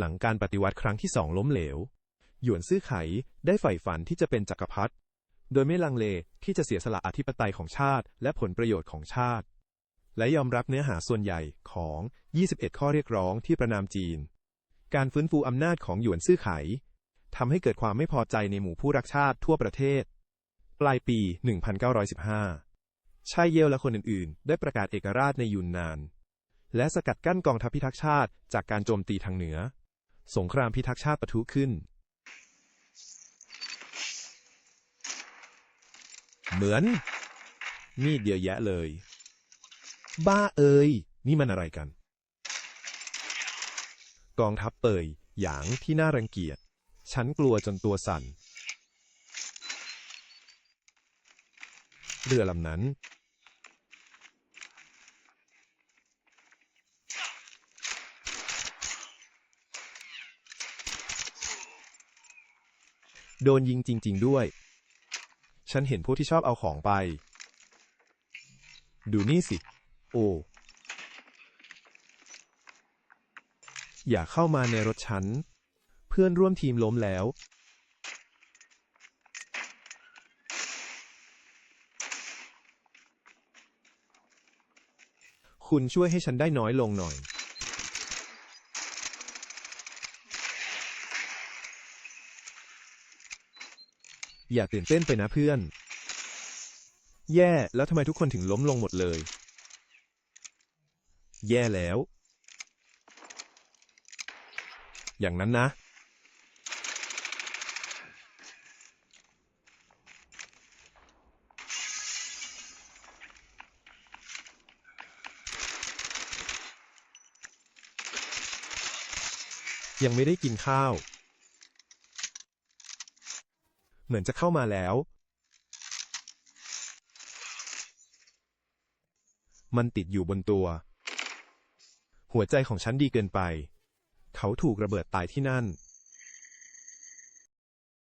หลังการปฏิวัติครั้งที่สองล้มเหลว หยวนซื่อไขได้ใฝ่ฝันที่จะเป็นจักรพรรดิ โดยไม่ลังเลที่จะเสียสละอธิปไตยของชาติ และผลประโยชน์ของชาติ และยอมรับเนื้อหาส่วนใหญ่ของ 21 ข้อเรียกร้องที่ประนามจีน การฟื้นฟูอำนาจของหยวนซื่อไขทำให้เกิดความไม่พอใจในหมู่ผู้รักชาติทั่วประเทศ ปลายปี 1915 ชายเยลและคนอื่นๆ ได้ประกาศเอกราชในยุนนาน และสกัดกั้นกองทัพพิทักษ์ชาติจากการโจมตีทางเหนือ สงครามพิทักษ์ชาติปะทุขึ้น เหมือน มีดเยอะแยะเลย บ้าเอ่ยนี่มันอะไรกัน กองทัพเปยหยางที่น่ารังเกียจ ฉันกลัวจนตัวสั่น เรือลำนั้น โดนยิงจริง ๆ ด้วย ฉันเห็นพวกที่ชอบเอาของไป ดูนี่สิ โอ้ อย่าเข้ามาในรถฉัน เพื่อนร่วมทีมล้มแล้ว คุณช่วยให้ฉันได้น้อยลงหน่อย อย่าตื่นเต้นไปนะเพื่อน แย่ แล้วทำไมทุกคนถึงล้มลงหมดเลย แย่แล้ว อย่างนั้นนะ ยังไม่ได้กินข้าว เหมือนจะเข้ามาแล้ว มันติดอยู่บนตัว หัวใจของฉันดีเกินไป เขาถูกระเบิดตายที่นั่น